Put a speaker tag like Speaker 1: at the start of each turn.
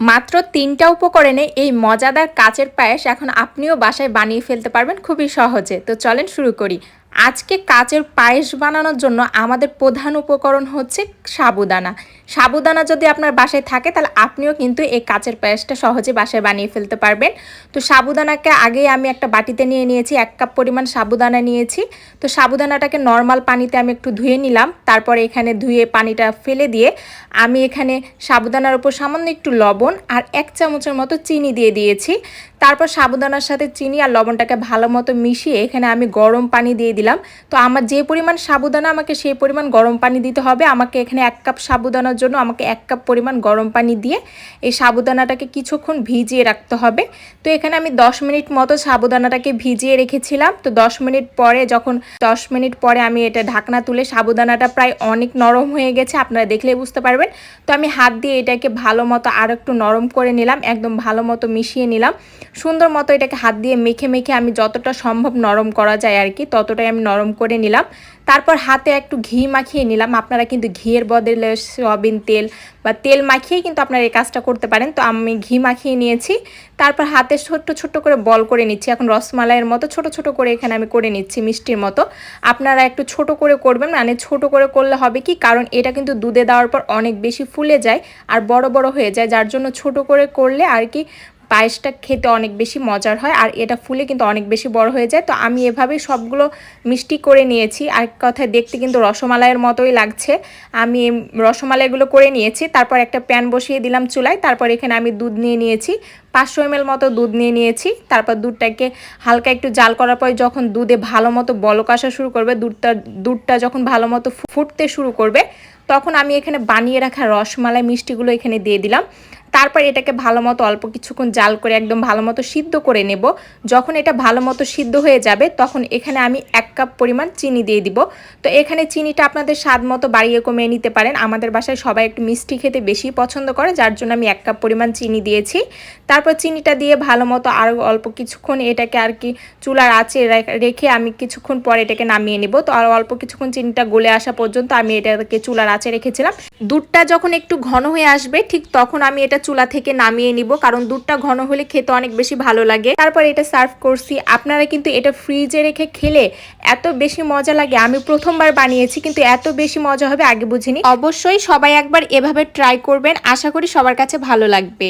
Speaker 1: মাত্র তিনটা উপকরণে এই মজাদার কাচের পায়েস এখন আপনিও বাসায় বানিয়ে ফেলতে পারবেন খুবই সহজে। তো চলেন শুরু করি। আজকে কাচের পায়েস বানানোর জন্য আমাদের প্রধান উপকরণ হচ্ছে সাবুদানা। সাবুদানা যদি আপনার বাসায় থাকে, তাহলে আপনিও কিন্তু এই কাচের পায়েসটা সহজে বাসায় বানিয়ে ফেলতে পারবেন। তো সাবুদানাকে আগেই আমি একটা বাটিতে নিয়ে নিয়েছি, এক কাপ পরিমাণ সাবুদানা নিয়েছি। তো সাবুদানাটাকে নর্মাল পানিতে আমি একটু ধুয়ে নিলাম, তারপরে এখানে ধুয়ে পানিটা ফেলে দিয়ে আমি এখানে সাবুদানার উপর সামান্য একটু লবণ আর এক চামচের মতো চিনি দিয়ে দিয়েছি। তারপর সাবুদানার সাথে চিনি আর লবণটাকে ভালো মতো মিশিয়ে এখানে আমি গরম পানি দিয়ে দিলাম। তো আমার যে পরিমাণ সাবুদানা, আমাকে সেই পরিমাণ গরম পানি দিতে হবে। আমাকে এখানে এক কাপ সাবুদানার জন্য আমাকে এক কাপ পরিমাণ গরম পানি দিয়ে এই সাবুদানাটাকে কিছুক্ষণ ভিজিয়ে রাখতে হবে। তো এখানে আমি 10 মিনিট মতো সাবুদানাটাকে ভিজিয়ে রেখেছিলাম। তো 10 মিনিট পরে যখন 10 মিনিট পরে আমি এটা ঢাকনা তুলে সাবুদানাটা প্রায় অনেক নরম হয়ে গেছে, আপনারা দেখলেই বুঝতে পারবেন। তো আমি হাত দিয়ে এটাকে ভালো মতো আর একটু নরম করে নিলাম, একদম ভালো মতো মিশিয়ে নিলাম। সুন্দর মতো এটাকে হাত দিয়ে মেখে মেখে আমি যতটা সম্ভব নরম করা যায় আর কি, ততটাই আমি নরম করে নিলাম। তারপর হাতে একটু ঘি মাখিয়ে নিলাম। আপনারা কিন্তু ঘিয়ের বদলে সয়াবিন তেল বা তেল মাখিয়ে কিন্তু আপনারা এই কাজটা করতে পারেন। তো আমি ঘি মাখিয়ে নিয়েছি। তারপর হাতে ছোট্ট ছোট্ট করে বল করে নিচ্ছি। এখন রসমালাইয়ের মতো ছোট ছোট করে এখানে আমি করে নিচ্ছি মিষ্টির মতো। আপনারা একটু ছোট করে করবেন মানে ছোট করে করলে হবে কি? কারণ এটা কিন্তু দুধে দেওয়ার পর অনেক বেশি ফুলে যায় আর বড় বড় হয়ে যায়। যার জন্য ছোট করে করলে আর কি পায়েসটা খেতে অনেক বেশি মজার হয় আর এটা ফুলে কিন্তু অনেক বেশি বড় হয়ে যায়। তো আমি এভাবেই সবগুলো মিষ্টি করে নিয়েছি। আর কথায় দেখতে কিন্তু রসমালাইয়ের মতোই লাগছে। আমি রসমালাইগুলো করে নিয়েছি। তারপর একটা প্যান বসিয়ে দিলাম চুলায়। তারপর এখানে আমি দুধ নিয়ে নিয়েছি। পাঁচশো এম মতো দুধ নিয়ে নিয়েছি। তারপর দুধটাকে হালকা একটু জাল করার পর যখন দুধে ভালো মতো বলক আসা শুরু করবে, দুধটা দুধটা যখন ভালো মতো ফুটতে শুরু করবে, তখন আমি এখানে বানিয়ে রাখা রসমালাই মিষ্টিগুলো এখানে দিয়ে দিলাম। তারপর এটাকে ভালো মতো অল্প কিছুক্ষণ জাল করে একদম ভালো মতো সিদ্ধ করে নেব। যখন এটা ভালো মতো সিদ্ধ হয়ে যাবে, তখন এখানে আমি এক কাপ পরিমাণ চিনি দিয়ে দিব। তো এখানে চিনিটা আপনাদের স্বাদ মতো বাড়িয়ে কমিয়ে নিতে পারেন। আমাদের বাসায় সবাই একটু মিষ্টি খেতে বেশি পছন্দ করে, যার জন্য আমি এক কাপ পরিমাণ চিনি দিয়েছি। তারপর চিনিটা দিয়ে ভালো মতো আরও অল্প কিছুক্ষণ এটাকে আর কি চুলার আঁচে রেখে আমি কিছুক্ষণ পরে এটাকে নামিয়ে নিব। তো আর অল্প কিছুক্ষণ চিনিটা গলে আসা পর্যন্ত আমি এটাকে চুলার আঁচে রেখেছিলাম। দুধটা যখন একটু ঘন হয়ে আসবে, ঠিক তখন আমি এটা চুলা থেকে নামিয়ে নিব, কারণ দুধটা ঘন হলে খেতে অনেক বেশি ভালো লাগে। তারপর এটা সার্ভ করছি। আপনারা কিন্তু এটা ফ্রিজে রেখে খেলে এত বেশি মজা লাগে। আমি প্রথমবার বানিয়েছি, কিন্তু এত বেশি মজা হবে আগে বুঝিনি। অবশ্যই সবাই একবার এভাবে ট্রাই করবেন। আশা করি সবার কাছে ভালো লাগবে।